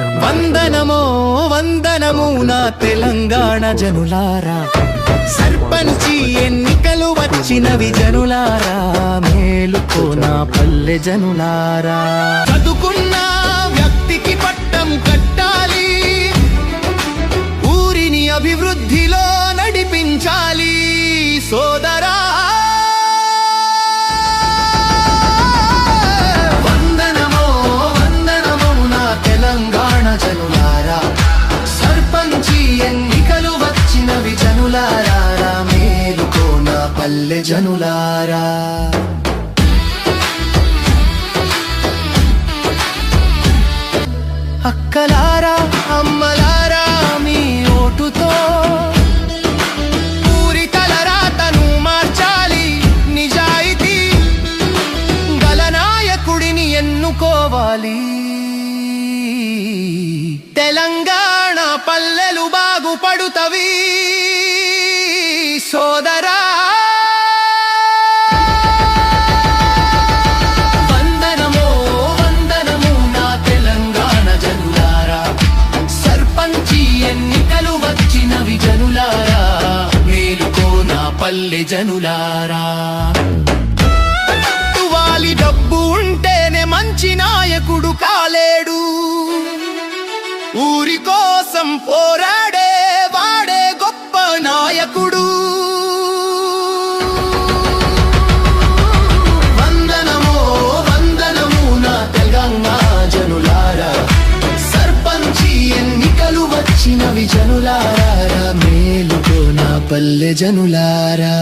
వందనమో వందనము నా తెలంగాణ జనులారా. సర్పంచి ఎన్నికలు వచ్చినవి జనులారా. మేలుకో నా పల్లె జనులారా. చదువుకున్న వ్యక్తికి పట్టం కట్టాలి. ఊరిని అభివృద్ధిలో నడిపించాలి. సోదరా జనులారా మేలుకో నా పల్లె జనులారా. అక్కలారా అమ్మలారా మీ ఓటుతో. ఊరి తలరాతను మార్చాలి నిజాయితీ. గల నాయకుడిని ఎన్నుకోవాలి. ఎన్నికలు వచ్చినవి జనులారా మేలుకో నా పల్లె జనులారా. వాలి డబ్బు ఉంటేనే మంచి నాయకుడు కాలేడు. ఊరి కోసం పోరాడే జనులారా మేలుకో నా పల్లె జనులారా.